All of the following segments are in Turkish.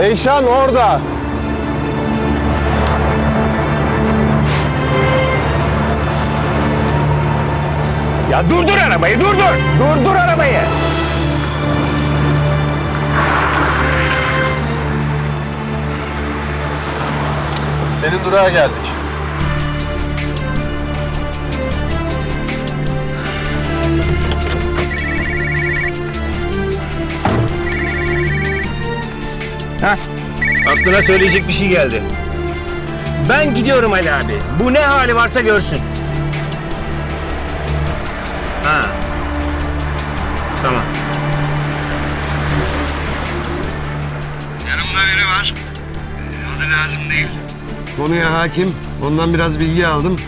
Eyşan orada. Ya durdur arabayı durdur. Durdur arabayı. Senin durağa geldik. Heh. Aklına söyleyecek bir şey geldi. Ben gidiyorum Ali abi. Bu ne hali varsa görsün. Ha. Tamam. Yanımda biri var. Adı lazım değil. Konuya hakim. Ondan biraz bilgi aldım.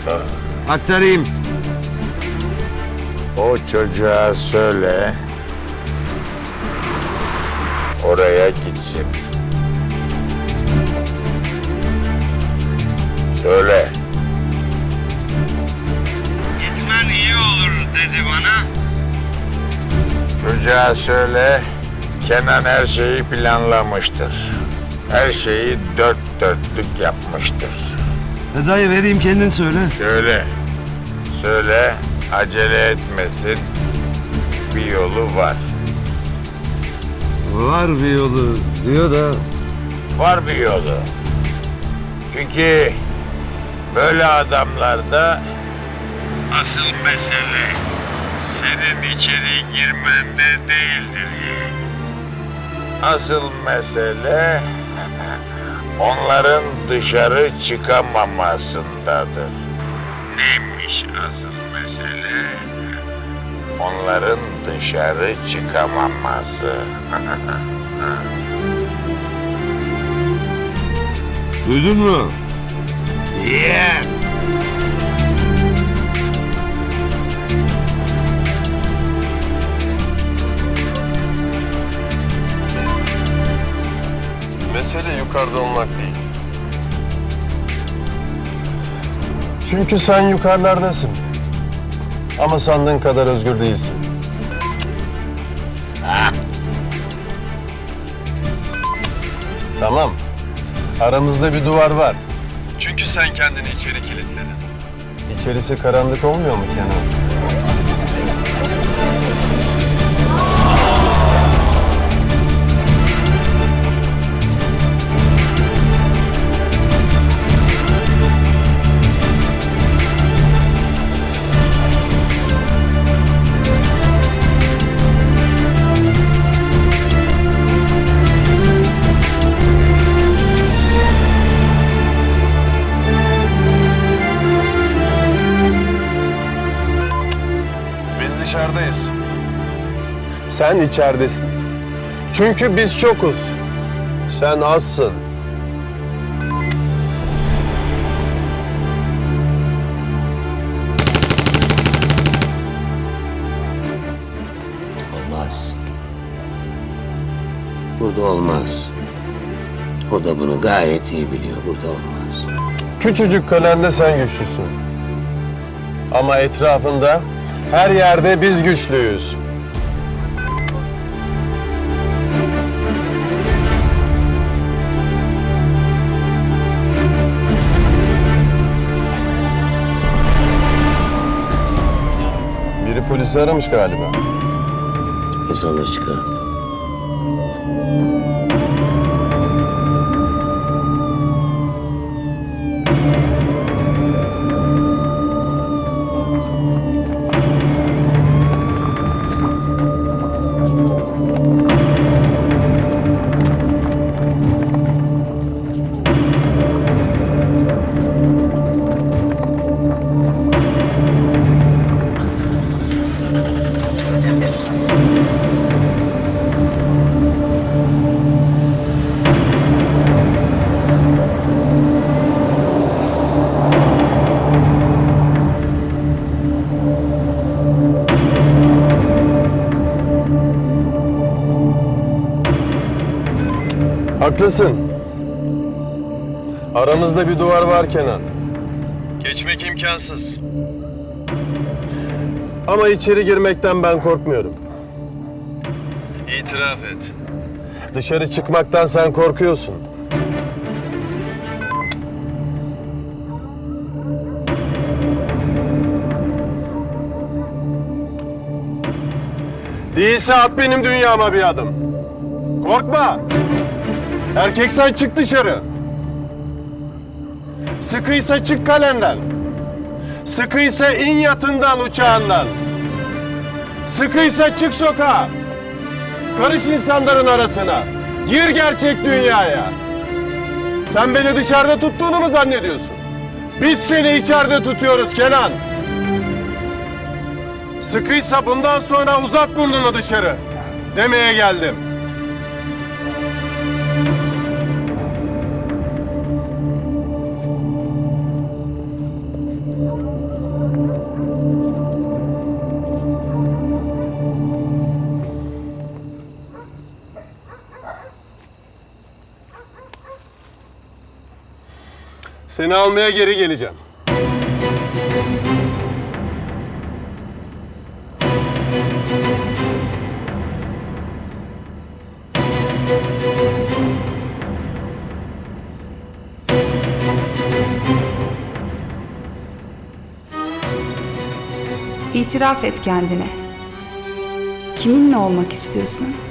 Aktarayım. O çocuğa söyle. Oraya gitsin. Söyle. Gitmen iyi olur dedi bana. Çocuğa söyle. Kenan her şeyi planlamıştır. Her şeyi dört dörtlük yapmıştır. E dayı vereyim kendin söyle. Söyle. Söyle. Acele etmesin. Bir yolu var. Var bir yolu diyor da Var bir yolu. Çünkü böyle adamlarda asıl mesele senin içeri girmende değildir. Asıl mesele onların dışarı çıkamamasındadır. Neymiş asıl mesele? Onların dışarı çıkamaması. duydun mu? Yeğen. Mesele yukarıda olmak değil. Çünkü sen yukarılardasın. Ama sandığın kadar özgür değilsin. Tamam. Aramızda bir duvar var. Çünkü sen kendini içeri kilitledin. İçerisi karanlık olmuyor mu Kenan? Dışarıdayız. Sen içeridesin. Çünkü biz çokuz. Sen azsın. Olmaz. Burada olmaz. O da bunu gayet iyi biliyor. Burada olmaz. Küçücük kalende sen güçlüsün. Ama etrafında her yerde biz güçlüyüz. Biri polisi aramış galiba. İnsanları çıkarın. Haklısın. Aramızda bir duvar var Kenan. Geçmek imkansız. Ama içeri girmekten ben korkmuyorum. İtiraf et. Dışarı çıkmaktan sen korkuyorsun. Değilse at benim dünyama bir adım. Korkma. Erkeksen çık dışarı. Sıkıysa çık kalenden. Sıkıysa in yatından uçağından. Sıkıysa çık sokağa. Karış insanların arasına. Gir gerçek dünyaya. Sen beni dışarıda tuttuğunu mu zannediyorsun? Biz seni içeride tutuyoruz Kenan. Sıkıysa bundan sonra uzat burnunu dışarı. Demeye geldim. Seni almaya geri geleceğim. İtiraf et kendine. Kiminle olmak istiyorsun?